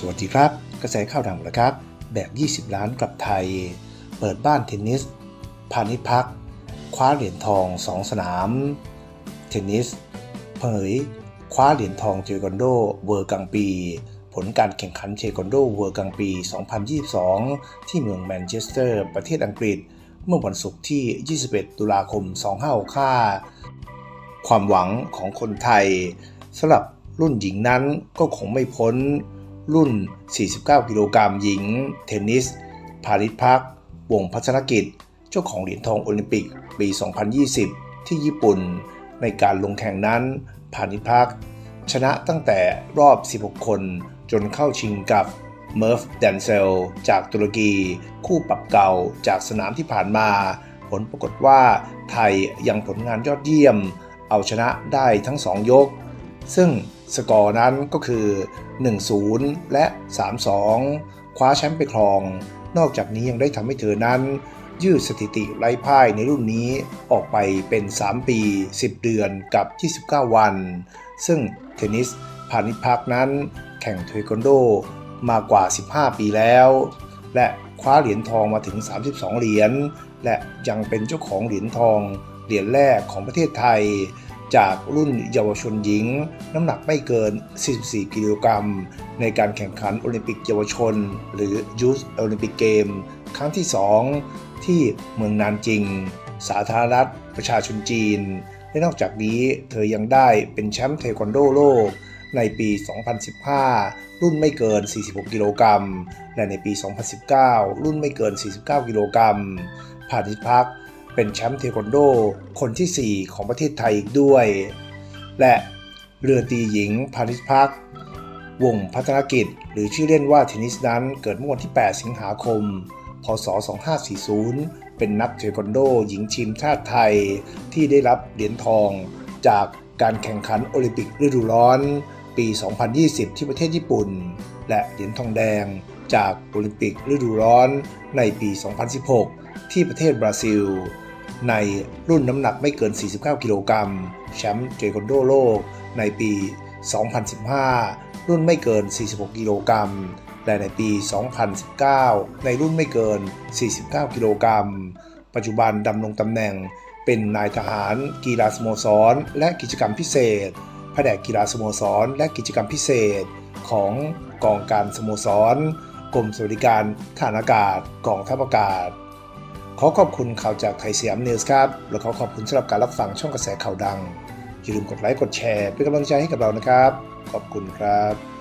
สวัสดีครับ กระแสข่าวดังนะครับ แบก20 ล้านกลับไทย เปิดบ้านเทนนิส พาณิพัก คว้าเหรียญทอง 2 สนาม เทนนิส เผย คว้าเหรียญทองเทควันโดเวอร์กลางปี ผลการแข่งขันเทควันโดเวอร์กลางปี 2022 ที่เมืองแมนเชสเตอร์ ประเทศอังกฤษ เมื่อวันศุกร์ที่ 21 ตุลาคม 2565ความหวังของคนไทยสำหรับรุ่นหญิงนั้นก็คงไม่พ้น รุ่น 49 กิโลกรัมหญิง เทนนิส พาริสพัก วงพัฒนกิจ เจ้าของเหรียญทองโอลิมปิก ปี 2020 ที่ญี่ปุ่น ในการลงแข่งนั้น พานิชพัก ชนะตั้งแต่รอบ 16 คนจนเข้าชิงกับเมิร์ฟแดนเซล จากตุรกี คู่ปรับเก่าจากสนามที่ผ่านมา ผลปรากฏว่าไทยยังผลงานยอดเยี่ยม เอาชนะได้ทั้ง2ยก ซึ่งสกอร์นั้นก็คือ 1-0 และ 3-2 คว้าแชมป์ไปครอง นอกจากนี้ยังได้ทำให้เธอนั้น ยืดสถิติไร้พ่ายในรุ่นนี้ออกไปเป็น 3 ปี 10 เดือนกับ 29 วัน ซึ่งเทนนิสพาณิชพักนั้น แข่งเทควันโดมากว่า 15 ปีแล้ว และคว้าเหรียญทองมาถึง 32 เหรียญและยังเป็นเจ้าของเหรียญทองเหรียญแรกของประเทศไทย จากรุ่นเยาวชนหญิง น้ำหนักไม่เกิน 44 กิโลกรัม ในการแข่งขันโอลิมปิกเยาวชน หรือยูสโอลิมปิกเกม ครั้งที่ 2 ที่เมืองนานจิง สาธารณรัฐประชาชนจีน และนอกจากนี้เธอยังได้เป็นแชมป์เทควันโดโลกในปี 2015 รุ่นไม่เกิน 46 กิโลกรัม และในปี 2019 รุ่นไม่เกิน 49 กิโลกรัมพาณิชพัก เป็นแชมป์เทควันโด คนที่ 4 ของประเทศไทยอีกด้วย และเรือตีหญิงพาณิชพัก วงพัฒนกิจ หรือชื่อเล่นว่าเทนนิสนั้นเกิดเมื่อวันที่ 8 สิงหาคม พศ 2540 เป็นนักเทควันโด หญิงทีมชาติไทยที่ได้รับเหรียญทองจากการแข่งขันโอลิมปิกฤดูร้อน ปี 2020 ที่ประเทศญี่ปุ่น และเหรียญทองแดงจากโอลิมปิกฤดูร้อนในปี 2016 ที่ประเทศบราซิล ในรุ่นน้ำหนักไม่เกิน 49 กิโลกรัมแชมป์เทควันโดโลกในปี 2015 รุ่นไม่เกิน 46 กิโลกรัมและในปี 2019 ในรุ่นไม่เกิน 49 กิโลกรัม ปัจจุบันดำรงตำแหน่งเป็นนายทหาร กีฬาสโมสร และกิจกรรมพิเศษ แผนกกีฬาสโมสร และกิจกรรมพิเศษ ของกองการสโมสร กรมสวัสดิการทหารอากาศ กองทัพอากาศ ขอขอบคุณข่าวจากไทยสยามนิวส์ครับ และขอขอบคุณสำหรับการรับฟังช่องกระแสข่าวดัง อย่าลืมกดไลค์กดแชร์เป็นกำลังใจให้กับเรานะครับ ขอบคุณครับ